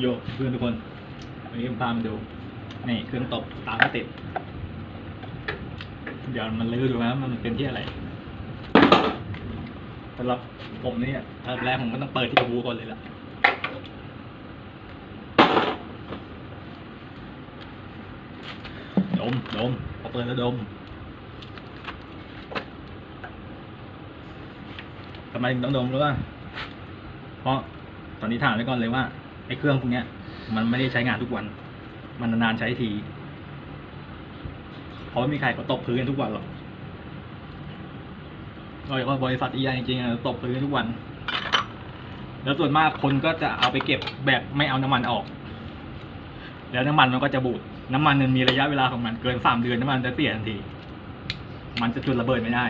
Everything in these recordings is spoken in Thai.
โยเพื่อนทุกคนวันนี้ผมพามาดูนี่เครื่องตกตามไม่ติด เดี๋ยวมันลื้อดูนะมันเป็นที่อะไรสำหรับผมเนี่ยอันแรกผมก็ต้องเปิดที่กระบูก่อนเลยล่ะดมดมพอเปิดแล้วดมทำไมถึงต้องดมรู้ป่ะเพราะตอนนี้ถามไว้ก่อนเลยว่า ไอ้เครื่องพวกเนี้ย มันไม่ได้ใช้งานทุกวัน มันนานๆใช้ที เพราะไม่มีใครก็ตบพื้นทุกวันหรอกโดยเฉพาบริษัทใหญ่จริงๆตบพื้นทุกวัน แล้วส่วนมากคนก็จะเอาไปเก็บแบบไม่เอาน้ำมันออก แล้วน้ำมันมันก็จะบูด น้ำมันมันมีระยะเวลาของมันเกินสามเดือนน้ำมันจะเสียทันที มันจะจุดระเบิดไม่ได้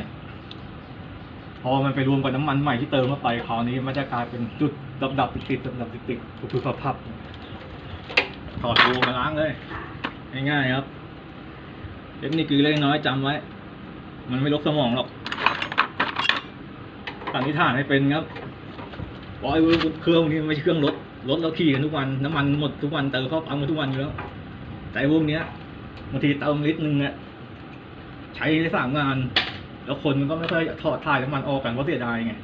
พอมันไปรวมกับน้ำมันใหม่ที่เติมเข้าไปคราวนี้มันจะกลายเป็นจุด ดับดับติดๆดับติดๆทุบๆพับถอดรูมาล้างเลย ง่ายๆครับเทคนิคคือเล็กน้อยจำไว้ มันไม่ลกสมองหรอกสันนิษฐานให้เป็นครับเพราะไอ้เครื่องนี้ไม่ใช่เครื่องรถรถเราขี่กันทุกวันน้ำมันหมดทุกวันเติมเข้าปั๊มกันทุกวันอยู่แล้วแต่พวกเนี้ยบางทีเติมลิตรนึงอะใช้ได้สามงาน แล้วคนมันก็ไม่ค่อยถอดถ่ายน้ำมันออกกันเพราะเสียดายไง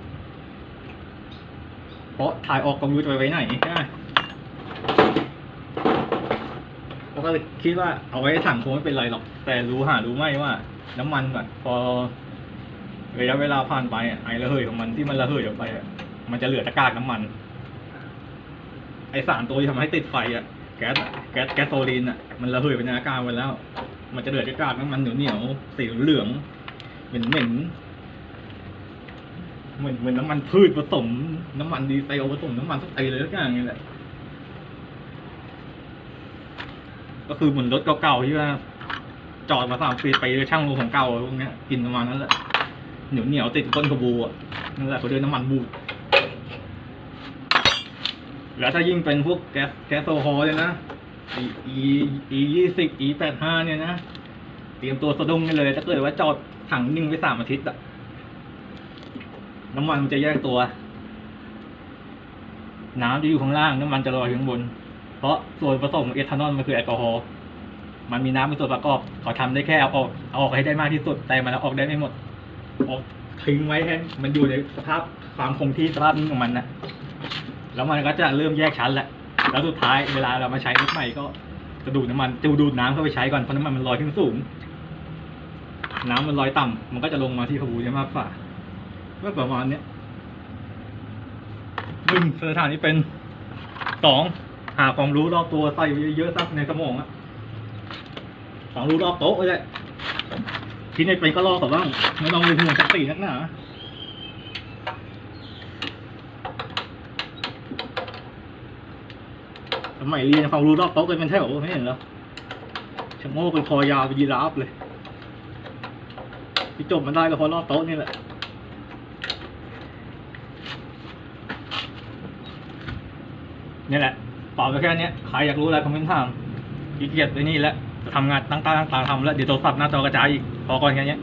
ราะถ่ายออกก็ไม่รู้จะไปไว้ไหนใช่ไหมผมก็เลยคิดว่าเอาไว้ถังคงไม่เป็นไรหรอก แต่รู้หารู้ไหมว่า น้ำมันแบบพอระยะเวลาผ่านไปอะไอระเหยของมันที่มันระเหยออกไปอะมันจะเหลือตะกากน้ำมัน ไอสารตัวที่ทำให้ติดไฟอะแก๊สแก๊สแก๊สโซลีนอะมันระเหยไปในอากาศไปแล้ว มันจะเหลือตะกากน้ำมันเหนียวเหนียวสีเหลืองเหม็นเหม็น เหมือนเหมือนน้ำมันพืชผสม น้ำมันดีเซลผสมน้ำมันสักไอเลยทุกอย่างนี่แหละ ก็คือเหมือนรถเก่าๆที่ว่า จอดมาสามปีไปช่างรูของเก่าพวกเนี้ยกินประมาณนั้นแหละเหนียวเหนียวติดต้นกระบูอะนั่นแหละเขาเรียกน้ำมันบูดแล้วถ้ายิ่งเป็นพวกแก๊สแก๊สโซฮอลเลยนะอีอีอียี่สิบอีแปดห้าเนี่ยนะ เตรียมตัวสะดุ้งได้เลย ถ้าเกิดว่าจอดถังนิ่งไว้สามอาทิตย์อะ น้ำมันมันจะแยกตัว น้ำจะอยู่ข้างล่าง น้ำมันจะลอยอยู่ข้างบน เพราะส่วนผสมของเอทานอลมันคือแอลกอฮอล์มันมีน้ำเป็นส่วนประกอบเขาทำได้แค่เอาออกเอาออกให้ได้มากที่สุดแต่มันเอาออกได้ไม่หมดออกทิ้งไว้ให้มันอยู่ในสภาพความคงที่สภาพนิ่งของมันนะแล้วมันก็จะเริ่มแยกชั้นแหละแล้วสุดท้ายเวลาเรามาใช้รถใหม่ก็จะดูดน้ำมันจะดูดน้ำเข้าไปใช้ก่อนเพราะน้ำมันมันลอยขึ้นสูง น้ำมันลอยต่ำมันก็จะลงมาที่ขบูได้มากกว่า ก็ประมาณเนี้ยหนึ่งสถานีเป็นสองหาความรู้รอบตัวใส่ไว้เยอะๆสักในสมองอะของรู้รอบโต๊ะเลยคิดในเป็นก็รอก่อนบ้างไม่ต้องมีห่วงสักสี่นักหนาสมัยเรียนความรู้รอบโต๊ะกันเป็นแถวไม่เห็นเหรอชะโงกเป็นคอยาวเป็นยีราฟเลยที่จบมันได้ก็เพราะรอบโต๊ะนี่แหละ นี่แหละตอบไปแค่นี้ใครอยากรู้อะไรคอมเมนต์ถามขี้เกียจไปนี่แหละจะทำงานตั้งตาตั้งตาทำแล้วเดี๋ยวโทรศัพท์หน้าจอกระจายอีกพอก่อนแค่นี้